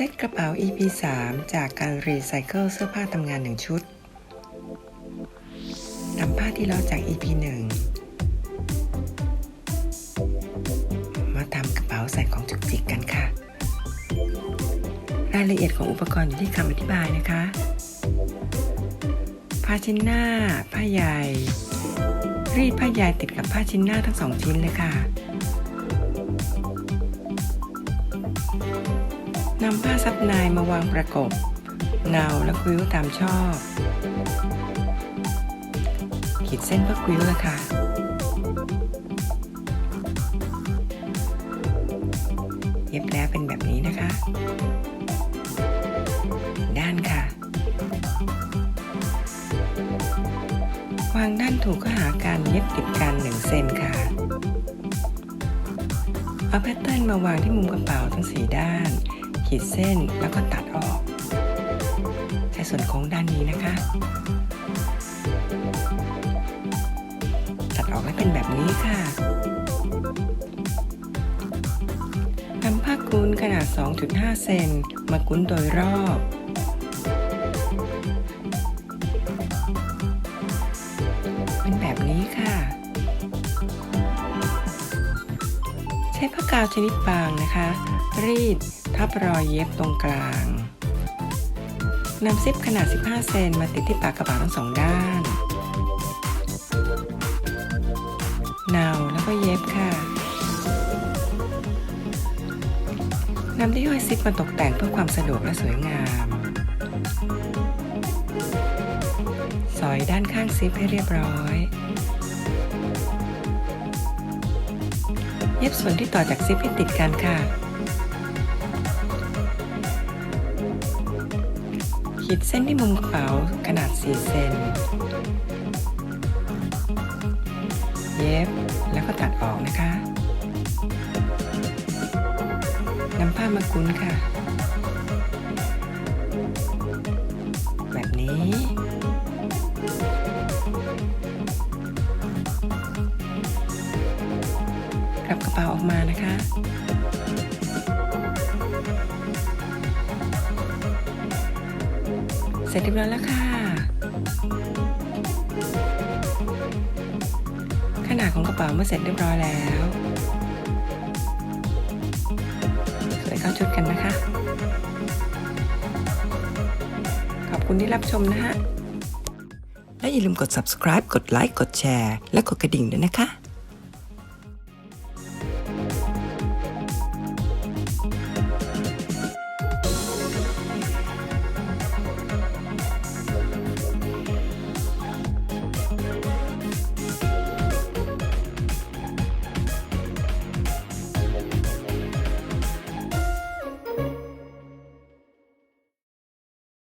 เซตกระเป๋า EP 3 จากการรีไซเคิลเสื้อผ้าทำงานหนึ่งชุดนำผ้าที่ล้อจาก EP 1 มาทำกระเป๋าใส่ของจุกจิกกันค่ะ รายละเอียดของอุปกรณ์อยู่ที่คำอธิบายนะคะ ผ้าชิ้นหน้า ผ้าใย รีดผ้าใยติดกับผ้าชิ้นหน้าทั้งสองชิ้นเลยค่ะ นำผ้าซับในมาวางประกบเนาและควิ้วตามชอบ ขีดเส้นเพื่อควิ้วเลยค่ะเย็บแล้วเป็นแบบนี้นะคะ ด้านค่ะ วางด้านถูกก็หาการเย็บติดกัน1เซนค่ะ เอาแพทเทิร์นมาวางที่มุมกระเป๋าทั้งสีด้าน ขีดเส้นแล้วก็ตัดออก ใช้ส่วนโค้งด้านนี้นะคะ ตัดออกให้เป็นแบบนี้ค่ะนำผ้ากุ้นขนาด 2.5 เซนมากุ้นโดยรอบเป็นแบบนี้ค่ะ ใช้ผ้ากาวชนิดบางนะคะ รีด ทับรอยเย็บตรงกลางนำซิปขนาด 15 เซนมาติดที่ปากกระเป๋าทั้งสองด้านเนาแล้วก็เย็บค่ะนำที่ห้อยซิปมาตกแต่งเพื่อความสะดวกและสวยงาม สอยด้านข้างซิปให้เรียบร้อย เย็บส่วนที่ต่อจากซิปให้ติดกันค่ะ ขีดเส้นที่มุมกระเป๋าขนาด 4 เซน เย็บแล้วก็ตัดออกนะคะนำผ้ามากุ้นค่ะ แบบนี้ กลับกระเป๋าออกมานะคะ ร็จเรียบร้อยแล้วค่ะ ขนาดของกระเป๋าเมื่อเสร็จเรียบร้อยแล้วสวยเข้าชุดกันนะคะ ขอบคุณที่รับชมนะฮะ และอย่าลืมกด subscribe กดไลค์กดแชร์ และกดกระดิ่งด้วยนะคะ